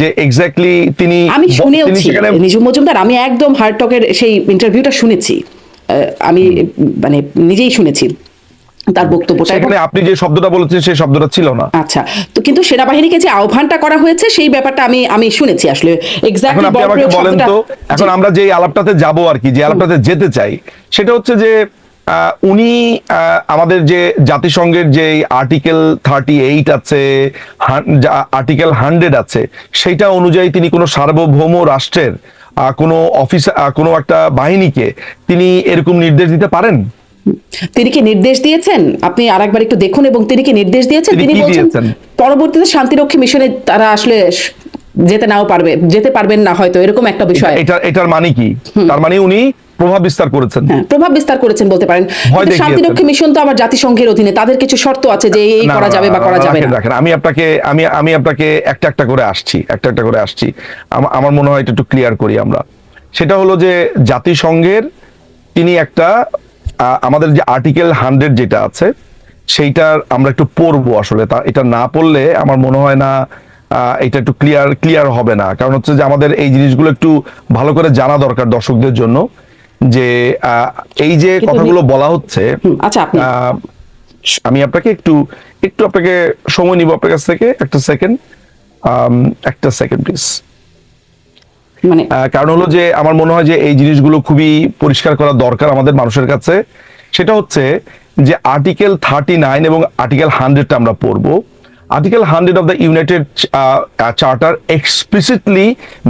যে এক্স্যাক্টলি তিনি আমি তিনি শুনেওছি নিজুম মজুমদার আমি একদম হার্ড টকের সেই ইন্টারভিউটা শুনেছি। আমি মানে নিজেই শুনেছি তার বক্তব্যটা। সেখানে আপনি যে শব্দটা বলেছেন সেই শব্দটা ছিল না। আচ্ছা তো কিন্তু সেনাবাহিনীকে যে আহ্বানটা করা হয়েছে সেই ব্যাপারটা আমি আমি শুনেছি আসলে। এক্স্যাক্টলি আপনি আমাকে বলেন তো এখন আমরা যে আলাপটাতে যাব আর কি যে আলাপটাতে যেতে চাই সেটা হচ্ছে যে উনি আমাদের যে জাতিসংঘের যে আর্টিকেল থার্টি এইট আছে আর্টিকেল হান্ড্রেড আছে সেইটা অনুযায়ী তিনি কোনো সার্বভৌম রাষ্ট্রের কোনো অফিস কোনো একটা বাহিনীকে তিনি এরকম নির্দেশ দিতে পারেন? তিনি কি নির্দেশ দিয়েছেন? আপনি আরেকবার একটু দেখুন এবং তিনি কি নির্দেশ দিয়েছেন? তিনি বলছেন? পরবর্তীতে শান্তিরক্ষী মিশনে তারা আসলে যেতে নাও পারবে যেতে পারবেন না হয়তো এরকম একটা বিষয়। এটা এটার মানে কি? তার মানে উনি প্রভাব বিস্তার করেছেন। হ্যাঁ, প্রভাব বিস্তার করেছেন বলতে পারেন। কিন্তু শান্তিরক্ষী মিশন তো আবার জাতিসংঘের অধীনে তাদের কিছু শর্ত আছে যে এই করা যাবে বা করা যাবে না। রাখেন। আমি আপনাকে আমি আমি আপনাকে একটা একটা করে আসছি একটা একটা করে আসছি। আমার মনে হয় এটা একটু ক্লিয়ার করি আমরা। সেটা হলো যে জাতিসংঘের তিনি একটা আমাদের যে আর্টিকেল হান্ড্রেড যেটা আছে সেইটার আমরা একটু পড়ব আসলে। তা এটা না পড়লে আমার মনে হয় না এটা একটু ক্লিয়ার ক্লিয়ার হবে না। কারণ হচ্ছে যে আমাদের এই জিনিসগুলো একটু ভালো করে জানা দরকার দর্শকদের জন্য। যে এই যে কথাগুলো বলা হচ্ছে আচ্ছা আপনি আমি আপনাকে একটু একটু আপনাকে সময় নিব আপনার কাছ থেকে একটা সেকেন্ড একটা সেকেন্ড প্লিজ মানে কারণ হলো যে আমার মনে হয় যে এই জিনিসগুলো খুবই পরিষ্কার করা দরকার আমাদের মানুষের কাছে। সেটা হচ্ছে যে আর্টিকেল থার্টি নাইন এবং আর্টিকেল হান্ড্রেডটা আমরা পড়ব। Article hundred of the United charter explicitly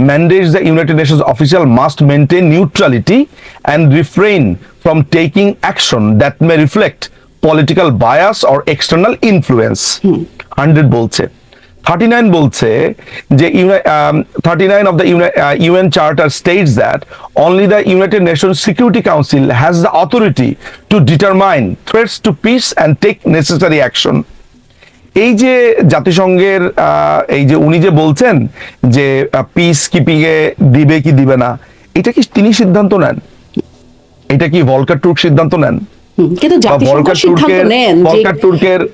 mandates the United Nations official must maintain neutrality and refrain from taking action that may reflect political bias or external influence hundred বলছে thirty nine বলছে। যে thirty nine of the U N charter states that only the United Nation security council has the authority to determine threats to peace and take necessary action এই যে জাতিসংঘের এই যে উনি যে বলছেন যে পিস কিপিং এ দিবে কি দিবে না এটা কি তিনি সিদ্ধান্ত নেন? এটা কি ভলকার টুর্ক সিদ্ধান্ত নেন? হুম, কিন্তু জাতিসংঘ সিদ্ধান্ত নেন যে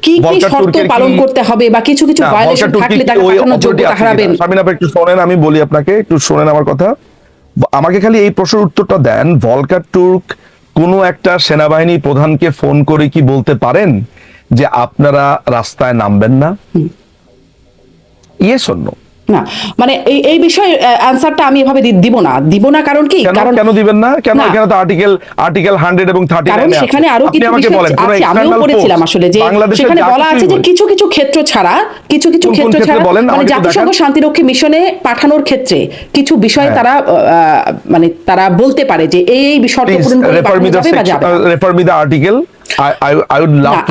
কি কি শর্ত পালন করতে হবে বা কিছু কিছু না, ভায়োলেশন থাকলে তাকে পাঠানোর যোগ্যতা হারাবেন কিনা? শামিন আপা একটু শোনেন আমি বলি আপনাকে একটু শোনেন আমার কথা। আমাকে খালি এই প্রশ্নের উত্তরটা দেন ভলকার তুর্ক কোনো একটা সেনাবাহিনী প্রধানকে ফোন করে কি বলতে পারেন? যে আপনারা রাস্তায় নামবেন না? ইয়ে না মানে এই এই বিষয়ে অ্যানসারটা আমি এভাবে দিব না। দিব না কারণ কি? কারণ কেন দিবেন না? কেন। এখানে তো আর্টিকেল আর্টিকেল হান্ড্রেড এবং থার্টি কারণ সেখানে আরও কিছু বিষয় আছে আমিও পড়েছিলাম আসলে যে সেখানে বলা আছে যে কিছু কিছু ক্ষেত্র ছাড়া কিছু কিছু ক্ষেত্র ছাড়া মানে জাতিসংঘ শান্তিরক্ষী মিশনে পাঠানোর ক্ষেত্রে কিছু বিষয় হ্যাঁ। তারা মানে তারা বলতে পারে যে এই এই পূরণ করে রেফার দ্য আর্টিকেল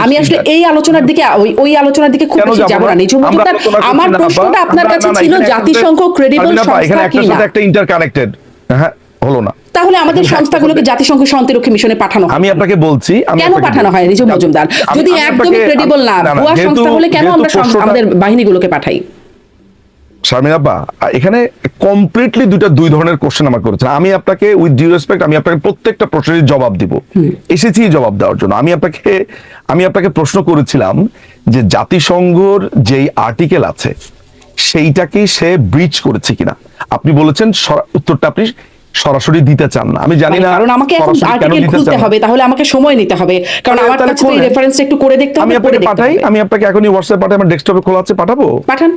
আমি আসলে এই আলোচনার দিকে ওই ওই আলোচনার দিকে খুব বেশি যাব না? না। নিজুম মজুমদার আমার প্রশ্নটা আপনার কাছে ছিল জাতিসংঘ ক্রেডিবল সংস্থা কিনা? একটা ইন্টারকানেক্টেড হ্যাঁ হলো না। তাহলে আমাদের সংস্থাগুলোকে জাতিসংঘ শান্তিরক্ষী মিশনে পাঠানো আমি আপনাকে বলছি আমি কেন পাঠানো হয় রিজু মজুমদার? যদি একদমই ক্রেডিবল না ভুয়া সংস্থা হলে কেন আমরা আমাদের বাহিনীগুলোকে পাঠাই? এখানে কমপ্লিটলি দুইটা দুই ধরনের কোশ্চেন আমার করেছেন আমি আপনাকে উইথ ডিউ রেসপেক্ট আমি আপনাকে প্রত্যেকটা প্রশ্নের জবাব দিব। এসেছি জবাব দেওয়ার জন্য। আমি আপনাকে আমি আপনাকে প্রশ্ন করেছিলাম যে জাতিসংঘর যেই আর্টিকেল আছে সেইটাকে সে ব্রিচ করেছে কিনা? আপনি বলেছেন উত্তরটা আপনি সরাসরি দিতে চান না। আমি জানি না কারণ আমাকে এখন আর্টিকেল খুলতে হবে তাহলে আমাকে সময় নিতে হবে। কারণ আমার কাছে এই রেফারেন্সটা একটু করে দেখতে হবে আমি আপনাকে পাঠাই আমি আপনাকে এখনই হোয়াটসঅ্যাপ পাঠাই আমার ডেস্কটপে খোলা আছে পাঠাবো? পাঠান।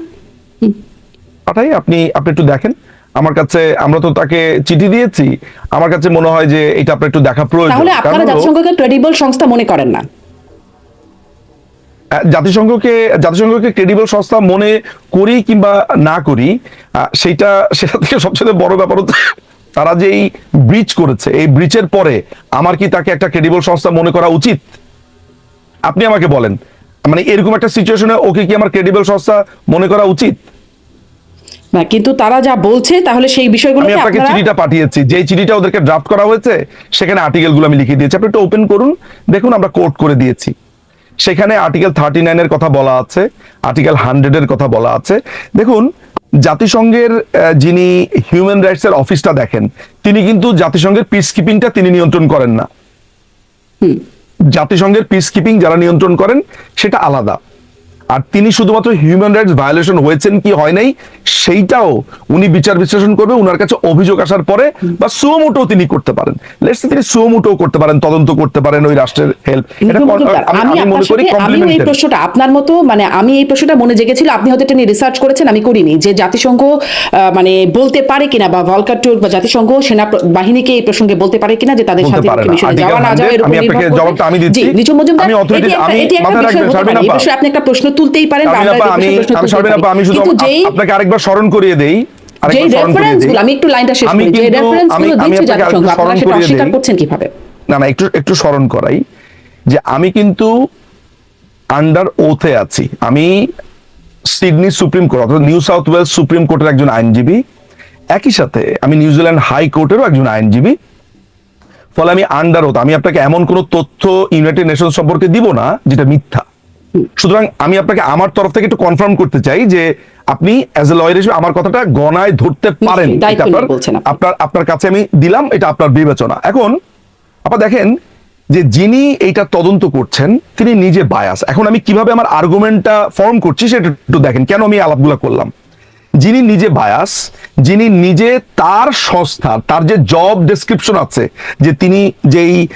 পাঠাই আপনি আপনি একটু দেখেন। আমার কাছে আমরা তো তাকে চিঠি দিয়েছি আমার কাছে মনে হয় যে এটা আপনার একটু দেখা প্রয়োজন। তাহলে আপনারা জাতিসংঘকে ক্রেডিবল সংস্থা মনে করেন না। জাতিসংঘকে জাতিসংঘকে ক্রেডিবল সংস্থা মনে করি কিংবা না করি সেইটা সেটা থেকে সবচেয়ে বড় ব্যাপার হচ্ছে তারা যে এই ব্রিচ করেছে এই ব্রিচের পরে আমার কি তাকে একটা ক্রেডিবল সংস্থা মনে করা উচিত? আপনি আমাকে বলেন মানে এরকম একটা সিচুয়েশনে ওকে কি আমার ক্রেডিবল সংস্থা মনে করা উচিত? না কিন্তু তারা যা বলছে তাহলে সেই আমি আপনাকে চিঠিটা পাঠিয়েছি যে চিঠিটা ওদেরকে ড্রাফট করা হয়েছে সেখানে আর্টিকেলগুলো আমি লিখে দিয়েছি। আপনি একটু ওপেন করুন দেখুন আমরা কোট করে দিয়েছি। সেখানে আর্টিকেল থার্টি নাইনের কথা বলা আছে আর্টিকেল হান্ড্রেডের কথা বলা আছে। দেখুন জাতিসংঘের যিনি হিউম্যান রাইটস এর অফিসটা দেখেন তিনি কিন্তু জাতিসংঘের পিস কিপিংটা তিনি নিয়ন্ত্রণ করেন না। জাতিসংঘের পিস কিপিং যারা নিয়ন্ত্রণ করেন সেটা আলাদা। আর তিনি শুধুমাত্র হিউম্যান রাইটস ভায়োলেশন হয়েছেন কি হয় নাই সেইটাও উনি বিচার বিশ্লেষণ করবে ওনার কাছে অভিযোগ আসার পরে বা সুমোটো তিনি করতে পারেন। লেটস তিনি সুমোটো করতে পারেন তদন্ত করতে পারেন ওই রাষ্ট্রের হেল্প এটা আমি- আমি আমি মনে করি আমিও এই প্রশ্নটা আপনার মতো মানে আমি এই প্রশ্নটা মনে জেগেছিল আপনি হয়তো এটা নিয়ে রিসার্চ করেছেন আমি করিনি যে জাতিসংঘ মানে বলতে পারে কিনা বা ভলকার ট্যুর বা জাতিসংঘ সেনা বাহিনীকে এই প্রসঙ্গে বলতে পারে কিনা যে তাদের সাথে। মিশনে যাওয়া না। যাওয়া 100 এর উপর আমি আপনাকে জবাবটা আমি দিচ্ছি। নিচু মজুমদার আমি একটা- আমি বিষয় রাখবেন, আপনি একটা প্রশ্ন তুলতেই পারেন কিন্তু যেই আপনাকে আরেকবার স্মরণ করিয়ে দেই যেই আরেকবার স্মরণ করিয়ে রেফারেন্স দেই। গুলো আমি একটু লাইনটা শেষ করি। যে কিন্তু- রেফারেন্স আমি গুলো আমি দিচ্ছে জাতিসংঘ আপনারা সেটা অস্বীকার করছেন কীভাবে? না না একটু একটু স্মরণ করাই যে আমি কিন্তু আন্ডার ওথে আছি। আমি সিডনি সুপ্রিম কোর্ট অর্থাৎ নিউ সাউথ ওয়েলস সুপ্রিম কোর্টের একজন আইনজীবী। একই সাথে আমি নিউজিল্যান্ড হাই কোর্টেরও একজন আইনজীবী। ফলে আমি আন্ডার ওথ আমি আপনাকে এমন কোনো তথ্য ইউনাইটেড নেশন সম্পর্কে দিব না যেটা মিথ্যা। সুতরাং আমি আপনাকে আমার তরফ থেকে একটু কনফার্ম করতে চাই যে আপনি অ্যাজ এ লয়ার হিসেবে আমার কথাটা গণায় ধরতে পারেন। আপনার। আপনার আপনার কাছে আমি দিলাম এটা আপনার বিবেচনা। এখন আপনার দেখেন যে যিনি এইটা তদন্ত করছেন তিনি নিজে বায়াস এখন আমি কীভাবে আমার আর্গুমেন্টটা ফর্ম করছি সেটা একটু দেখেন। কেন আমি আলাপগুলো করলাম? যিনি নিজে বায়াস যিনি নিজে তার সংস্থা তার যে জব ডেসক্রিপশন আছে, যে তিনি যেই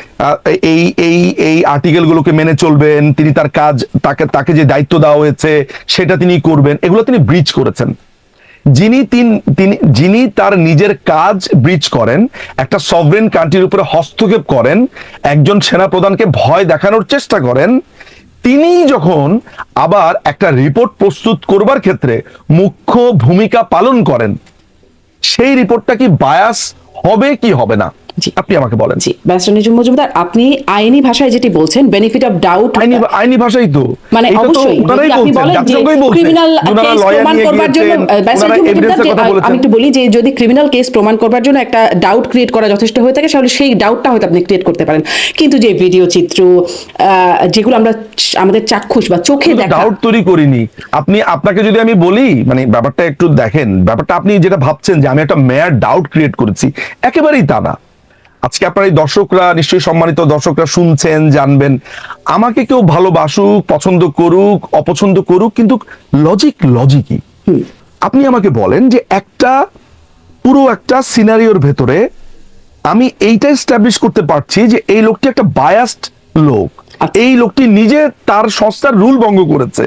এই এই এই আর্টিকেলগুলোকে মেনে চলবেন, তিনি তার কাজ, তাকে তাকে যে দায়িত্ব দেওয়া হয়েছে, সেটা তিনি করবেন, এগুলো তিনি ব্রিজ করেছেন। যিনি তিন- তিনি, যিনি তার নিজের কাজ ব্রিজ করেন, একটা সভরেন কান্ট্রির উপরে হস্তক্ষেপ করেন, একজন সেনাপ্রধানকে ভয় দেখানোর চেষ্টা করেন তিনি যখন আবার একটা রিপোর্ট প্রস্তুত করবার ক্ষেত্রে মুখ্য ভূমিকা পালন করেন, সেই রিপোর্টটা কি বায়াস হবে কি হবে না? জি। আপনি আমাকে বলেন। জি ব্যারিস্টার নিজুম মজুমদার আপনি আইনি ভাষায় যেটি বলছেন বেনিফিট অফ ডাউট আইনি আইনি ভাষাই তো। মানে অবশ্যই আপনি বলেন যে ক্রিমিনাল কেস প্রমাণ করবার জন্য ব্যারিস্টার নিজুম মজুমদার। আমি একটু বলি যে যদি ক্রিমিনাল কেস প্রমাণ করবার জন্য একটা ডাউট ক্রিয়েট করা যথেষ্ট হয়ে থাকে তাহলে সেই ডাউটটা হয়তো আপনি ক্রিয়েট করতে পারেন। কিন্তু যে ভিডিও চিত্র আহ, যেগুলো আমরা আমাদের চাক্ষুষ বা চোখে দেখা ডাউট তৈরি করিনি। আপনি আপনাকে যদি আমি বলি মানে ব্যাপারটা একটু দেখেন ব্যাপারটা আপনি যেটা ভাবছেন যে আমি একটা মেয়ার ডাউট ক্রিয়েট করেছি একেবারেই তা না। আজকে আপনার এই দর্শকরা নিশ্চয়ই সম্মানিত দর্শকরা শুনছেন জানবেন। আমাকে কেউ ভালোবাসুক পছন্দ করুক অপছন্দ করুক কিন্তু লজিক লজিকই আপনি আমাকে বলেন যে একটা পুরো একটা সিনারিওর ভেতরে আমি এইটা এস্টাবলিশ করতে পারছি যে এই লোকটি একটা বায়াস্ট লোক। আচ্ছা। এই লোকটি নিজে তার সংস্থার রুল ভঙ্গ করেছে।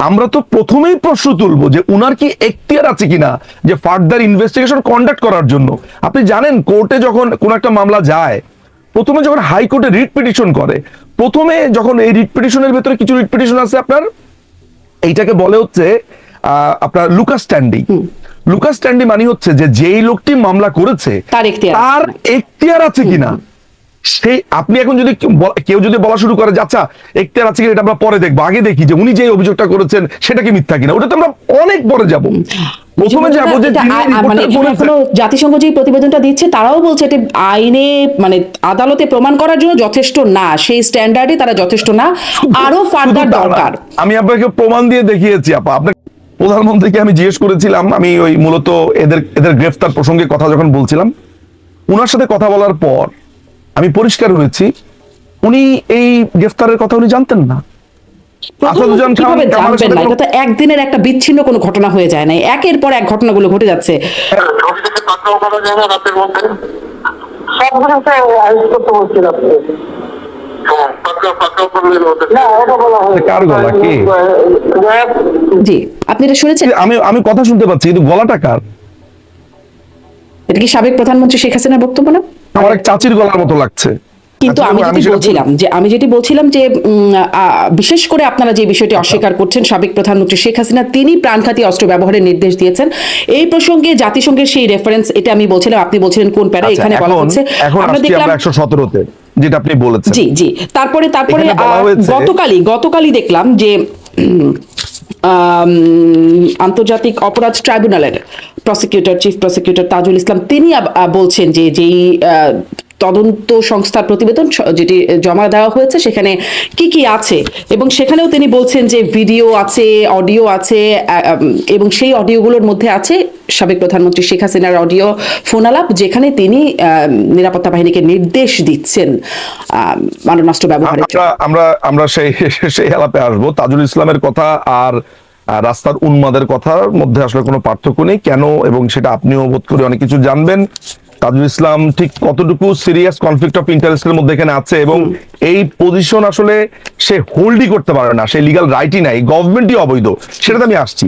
আমরা তো প্রথমেই প্রশ্ন তুলবো যে উনার কি এখতিয়ার আছে কিনা যে ফার্দার ইনভেস্টিগেশন কন্ডাক্ট করার জন্য। আপনি জানেন কোর্টে যখন কোন একটা মামলা যায় প্রথমে যখন হাইকোর্টে রিট পিটিশন করে প্রথমে যখন এই রিট পিটিশনের ভেতরে কিছু রিট পিটিশন আছে আপনার? এইটাকে বলে হচ্ছে আহ, আপনার লুকাস স্ট্যান্ডি লুকাস স্ট্যান্ডি মানে হচ্ছে যে যেই লোকটি মামলা করেছে তার এখতিয়ার আছে কিনা। সেই আপনি এখন যদি কেউ যদি বলা শুরু করে যে আচ্ছা এখতিয়ার আছে এটা আমরা পরে দেখব। আগে দেখি যে উনি যে অভিযোগটা করেছেন সেটা কি মিথ্যা কিনা? ওটা তো আমরা অনেক পরে যাব। প্রথমে যাব যে মানে জাতিসংঘ যে প্রতিবেদনটা দিচ্ছে তারাও বলছে এটা আইনে মানে আদালতে প্রমাণ করার জন্য যথেষ্ট না। সেই স্ট্যান্ডার্ডে তারা যথেষ্ট না। আরও ফার্দার দরকার। আমি আপনাকে প্রমাণ দিয়ে দেখিয়েছি আপা। আপনাকে প্রধানমন্ত্রীকে আমি জিজ্ঞেস করেছিলাম আমি ওই মূলত এদের এদের গ্রেফতার প্রসঙ্গে কথা যখন বলছিলাম উনার সাথে কথা বলার পর আমি পরিষ্কার হয়েছি। উনি এই গ্রেফতারের কথা উনি জানতেন না। একদিনের একটা বিচ্ছিন্ন কোনো ঘটনা হয়ে যায় না। একের পর এক ঘটনাগুলো ঘটে যাচ্ছে? জি আপনি এটা শুনেছেন? আমি আমি কথা শুনতে পাচ্ছি কিন্তু গলাটা কার? এটা কি সাবেক প্রধানমন্ত্রী শেখ হাসিনার বক্তব্য না? আমার এক চাচির গলার মতো লাগছে। কিন্তু আমি যেটি বলছিলাম যে আমি যেটি বলছিলাম যে বিশেষ করে আপনারা যে বিষয়টি অস্বীকার করছেন সাবেক প্রধানমন্ত্রী শেখ হাসিনা তিনি প্রাণঘাতী অস্ত্র ব্যবহারের নির্দেশ দিয়েছেন। এই প্রসঙ্গে জাতিসংঘের সেই রেফারেন্স এটা আমি বলছিলাম আপনি বলছিলেন কোন প্যারা আচ্ছা, এখানে বলা হচ্ছে। আমরা দেখলাম একশো সতেরোতে যেটা আপনি বলেছেন। জি জি। তারপরে তারপরে গতকালই গতকালই দেখলাম যে আন্তর্জাতিক অপরাধ ট্রাইব্যুনালের prosecutor chief prosecutor Tajul Islam তিনি বলছেন যে যেই তদন্ত সংস্থার প্রতিবেদন যেটি জমা দেওয়া হয়েছে, সেখানে কি কি আছে? এবং সেখানেও তিনি বলছেন যে ভিডিও আছে, অডিও আছে এবং সেই অডিওগুলোর মধ্যে আছে সাবেক প্রধানমন্ত্রী শেখ হাসিনার অডিও ফোনালাপ, যেখানে তিনি নিরাপত্তা বাহিনীকে নির্দেশ দিচ্ছেন ব্যবহারের আমরা আমরা আমরা সেই সেই আলাপে আসব। তাজুল ইসলামের কথা আর রাস্তার উন্মাদের কথার মধ্যে আসলে কোনো পার্থক্য নেই। কেন এবং সেটা আপনিও বোধ করে অনেক কিছু জানবেন। তাজুল ইসলাম ঠিক কতটুকু সিরিয়াস কনফ্লিক্ট অফ ইন্টারেস্টের মধ্যে এখানে আছে এবং এই পজিশন আসলে সে হোল্ডই করতে পারে না সে লিগাল রাইটই নাই গভর্নমেন্টই অবৈধ সেটাতে আমি আসছি।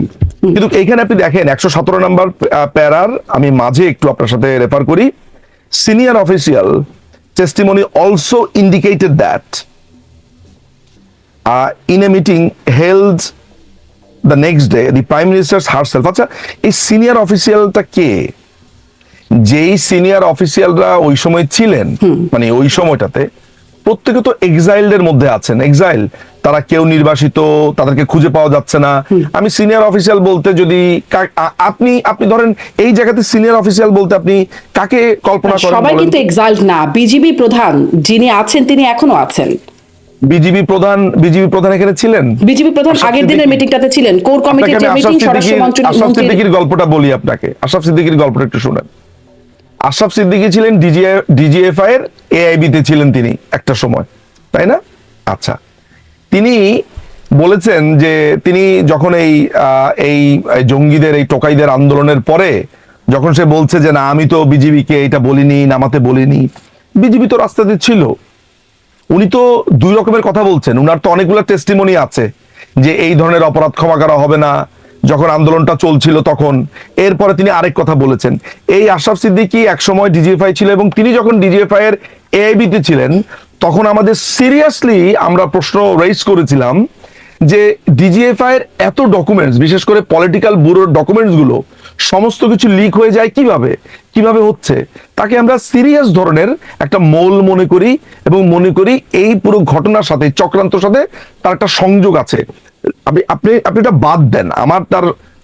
কিন্তু এখানে আপনি দেখেন একশো সতেরো নম্বর প্যারার আমি মাঝে একটু আপনার সাথে রেফার করি senior official testimony also indicated that uh, in a meeting held the next day, the Prime Minister herself, আচ্ছা এই সিনিয়র অফিসিয়ালটা কে? যেই সিনিয়র অফিসিয়ালরা ওই সময় ছিলেন মানে ওই সময়টাতে প্রত্যেকে তো এক্সাইলদের মধ্যে আছেন। এক্সাইল তারা কেউ নির্বাসিত তাদেরকে খুঁজে পাওয়া যাচ্ছে না। আমি সিনিয়র অফিসিয়াল বলতে যদি আপনি আপনি ধরেন এই জায়গাতে সিনিয়র অফিসিয়াল বলতে আপনি কাকে কল্পনা করেন সবাই কিন্তু তো? এক্সাল্ট না। বিজিবি প্রধান যিনি আছেন তিনি এখনও আছেন। বিজিবি প্রধান বিজিবি প্রধান এখানে ছিলেন? বিজেপি প্রধান আগের দিনের মিটিংটাতে ছিলেন। কোর কমিটির আপনাকে যে মিটিং স্বরাষ্ট্র মন্ত্রী আশরাফ সিদ্দিকীর গল্পটা বলি আপনাকে। আশরাফ সিদ্দিকীর গল্পটা একটু শুনেন। আশরাফ সিদ্দিকী ছিলেন ডিজিএফআই এর এআইবি তে ছিলেন তিনি একটা সময়, তাই না? আচ্ছা তিনি বলেছেন যে তিনি যখন এই এই জঙ্গিদের, এই টোকাইদের আন্দোলনের পরে যখন সে বলছে যে না, আমি তো বিজিবিকে এটা বলিনি, নামাতে বলিনি বিজিবি তো রাস্তাতে ছিল। উনি তো দুই রকমের কথা বলছেন। উনার তো অনেকগুলো টেস্টিমনি আছে যে এই ধরনের অপরাধ ক্ষমা করা হবে না যখন আন্দোলনটা চলছিল তখন। এরপরে তিনি আরেক কথা বলেছেন। এই আশরাফ সিদ্দিকী একসময় ডিজিএফআই ছিল এবং তিনি যখন ডিজিএফআই এর এআইবিতে ছিলেন, তখন আমাদের সিরিয়াসলি আমরা প্রশ্ন রেইজ করেছিলাম যে ডিজিএফআই এর এত ডকুমেন্টস বিশেষ করে পলিটিক্যাল ব্যুরোর ডকুমেন্টসগুলো, সমস্ত কিছু লিক হয়ে যায় কীভাবে? কীভাবে হচ্ছে? তাকে আমরা সিরিয়াস ধরনের একটা মোল মনে করি এবং মনে করি এই পুরো ঘটনার সাথে, চক্রান্তর সাথে তার একটা সংযোগ আছে। আপনি আপনি আপনি এটা বাদ দেন। আমার তার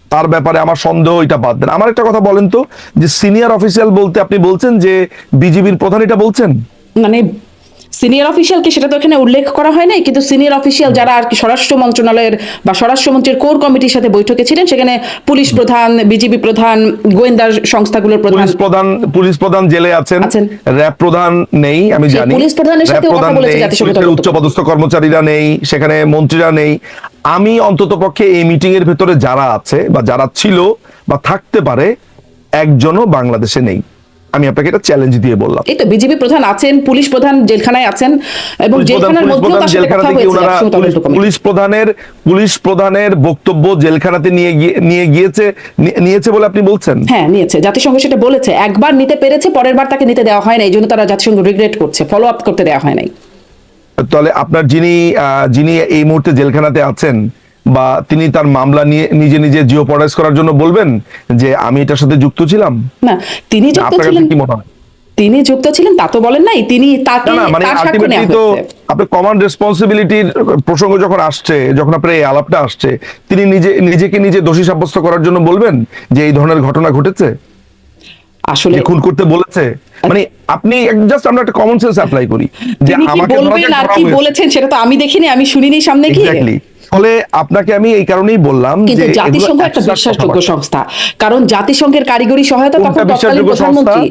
তার ব্যাপারে আমার সন্দেহ এটা বাদ দেন। আমার একটা কথা বলেন তো, যে সিনিয়র অফিসিয়াল বলতে আপনি বলছেন যে বিজিবির প্রধান এটা বলছেন? মানে সিনিয়র অফিসিয়ালকে সেটা তো এখানে উল্লেখ করা হয় নাই কিন্তু সিনিয়র অফিসিয়াল যারা আর কি স্বরাষ্ট্র মন্ত্রণালয়ের বা স্বরাষ্ট্রমন্ত্রীর কোর কমিটির সাথে বৈঠকে ছিলেন সেখানে পুলিশ প্রধান বিজিবি প্রধান গোয়েন্দা সংস্থাগুলোর প্রধান পুলিশ প্রধান পুলিশ প্রধান জেলে আছেন। র্যাব প্রধান নেই আমি জানি। পুলিশ প্রধানের সাথেও কথা বলেছে নেই, জাতিসংঘ পুলিশের তদন্ত উচ্চপদস্থ কর্মচারীরা নেই সেখানে মন্ত্রীরা নেই। আমি অন্তত পক্ষে এই মিটিং এর ভেতরে যারা আছে বা যারা ছিল বা থাকতে পারে একজনও বাংলাদেশে নেই। আমি আপনাকে এটা চ্যালেঞ্জ দিয়ে বললাম। এই তো বিজিবি প্রধান আছেন পুলিশ প্রধান জেলখানায় আছেন এবং জেলখানার মধ্যেও তার সাথে জেলখানা কথা থেকে হয়েছে। ওনারা পুলিশ- প্রধানের পুলিশ প্রধানের বক্তব্য জেলখানাতে নিয়ে গিয়ে নিয়ে গিয়েছে নিয়েছে বলে আপনি বলছেন? হ্যাঁ নিয়েছে। জাতিসংঘ সেটা বলেছে। একবার নিতে পেরেছে পরের বার তাকে নিতে দেওয়া হয় না এই জন্য তারা জাতিসংঘ রিগ্রেট করছে ফলো আপ করতে দেওয়া হয় নাই। তাহলে আপনার যিনি যিনি এই মুহূর্তে জেলখানাতে আছেন বা তিনি তার মামলা নিয়ে নিজে নিজে জিও করার জন্য বলবেন যে আমি এটার সাথে যুক্ত ছিলাম? না তিনি যুক্ত ছিলেন কি মনে হয়? তিনি যুক্ত ছিলেন তা তো বলেন নাই তিনি তাকে মানে তার সাক্ষ্য আলটিমেটলি নেওয়া তো হয়েছে। আপনার কমন রেসপন্সিবিলিটির প্রসঙ্গ যখন আসছে যখন আপনার এই আলাপটা আসছে তিনি নিজে নিজেকে নিজে দোষী সাব্যস্ত করার জন্য বলবেন যে এই ধরনের ঘটনা ঘটেছে? আসলে খুন করতে বলেছে? মানে আপনি জাস্ট আমরা একটা কমন সেন্স অ্যাপ্লাই করি। যে আমাকে বলবেন আর কি বলেছেন সেটা তো আমি দেখিনি আমি শুনিনি সামনে কি Exactly. ফলে আপনাকে আমি এই কারণেই বললাম কিন্তু জাতিসংঘ একটা বিশ্বাসযোগ্য সংস্থা। কারণ জাতিসংঘের কারিগরি সহায়তা তখন তৎকালীন প্রধানমন্ত্রী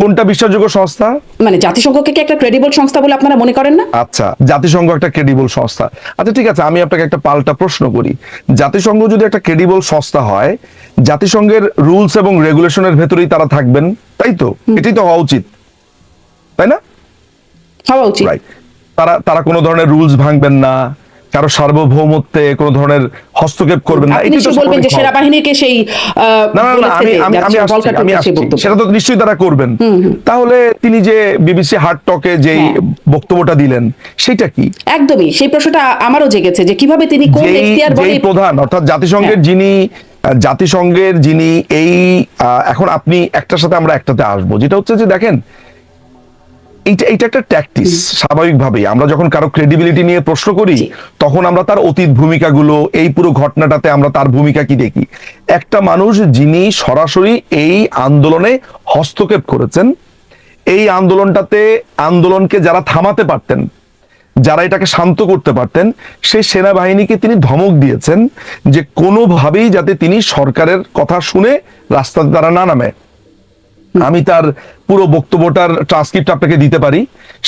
কোনটা বিশ্বাসযোগ্য সংস্থা? মানে জাতিসংঘকে কি একটা ক্রেডিবল সংস্থা বলে আপনারা মনে করেন না? আচ্ছা জাতিসংঘ একটা ক্রেডিবল সংস্থা। আচ্ছা ঠিক আছে আমি আপনাকে একটা পাল্টা প্রশ্ন করি। জাতিসংঘ যদি একটা ক্রেডিবল সংস্থা হয় জাতিসংঘের রুলস এবং রেগুলেশনের ভেতরেই তারা থাকবেন তাই তো? এটাই তো হওয়া উচিত। তাই না? হওয়া উচিত। তারা তারা কোনো ধরনের রুলস ভাঙবেন না। কারও সার্বভৌমত্বে কোনো ধরনের হস্তক্ষেপ করবেন না এটাই তো বলবেন যে। সেনাবাহিনীকে সেই না না না আমি আমি আমি। সেটা তো নিশ্চয়ই তারা করবেন তাহলে তিনি যে বিবিসি হার্ট টকে যেই হ্যাঁ। বক্তব্যটা দিলেন সেটা কি একদমই সেই প্রশ্নটা আমারও জেগেছে যে কীভাবে তিনি কোন এখতিয়ার বলে প্রধান অর্থাৎ জাতিসংঘের হ্যাঁ। যিনি জাতিসংঘের যিনি এই এখন আপনি একটার সাথে আমরা একটাতে আসব যেটা হচ্ছে যে দেখেন এইটা এটা একটা ট্যাকটিস স্বাভাবিকভাবেই। আমরা যখন কারও ক্রেডিবিলিটি নিয়ে প্রশ্ন করি তখন আমরা তার অতীত ভূমিকাগুলো এই পুরো ঘটনাটাতে আমরা তার ভূমিকা কি দেখি? একটা মানুষ যিনি সরাসরি এই আন্দোলনে হস্তক্ষেপ করেছেন এই আন্দোলনটাতে আন্দোলনকে যারা থামাতে পারতেন যারা এটাকে শান্ত করতে পারতেন সেই সেনাবাহিনীকে তিনি ধমক দিয়েছেন যে কোনোভাবেই যাতে তিনি সরকারের কথা শুনে রাস্তাতে তারা না নামে। আমি তার পুরো বক্তব্যটার ট্রান্সক্রিপ্ট আপনাকে দিতে পারি।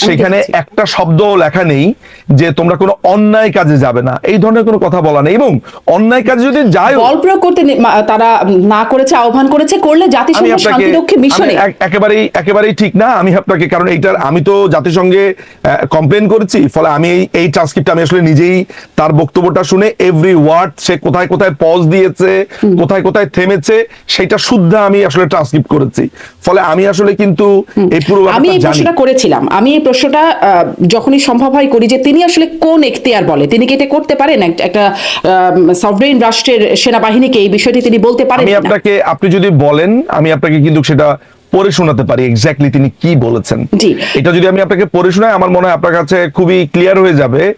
সেখানে একটা শব্দ লেখা নেই যে তোমরা কোনো অন্যায় কাজে যাবে না। এই ধরনের কোনো কথা বলা নেই এবং অন্যায় কাজে যদি যায় বল প্রয়োগ করতে তারা না করেছে আহ্বান করেছে করলে জাতিসংঘ শান্তিরক্ষী মিশনে। একেবারেই একেবারেই ঠিক না। আমি আপনাকে কারণ এইটার আমি তো জাতিসংঘে কমপ্লেন করেছি। ফলে আমি এই এই ট্রান্সক্রিপ্ট আমি আসলে নিজেই তার বক্তব্যটা শুনে এভরি ওয়ার্ড সে কোথায় কোথায় পজ দিয়েছে কোথায় কোথায় থেমেছে সেটা শুদ্ধ আমি আসলে ট্রান্সক্রিপ্ট করেছি। ফলে আমি আসলে কিন্তু এই পুরো আমি এই প্রশ্নটা করেছিলাম। আমি এই প্রশ্নটা যখনই সম্ভব হয় করি যে তিনি আসলে কোন এখতিয়ার বলে? তিনি কি এটা করতে পারেন? এক- একটা সভরেন রাষ্ট্রের সেনাবাহিনীকে এই বিষয়টি তিনি বলতে পারেন আমি আপনাকে আপনি যদি বলেন আমি আপনাকে কিন্তু সেটা পড়ে শোনাতে পারি এক্স্যাক্টলি তিনি কি বলেছেন। জি। এটা যদি আমি আপনাকে পড়ে শোনাই আমার মনে হয় আপনার কাছে খুবই ক্লিয়ার হয়ে যাবে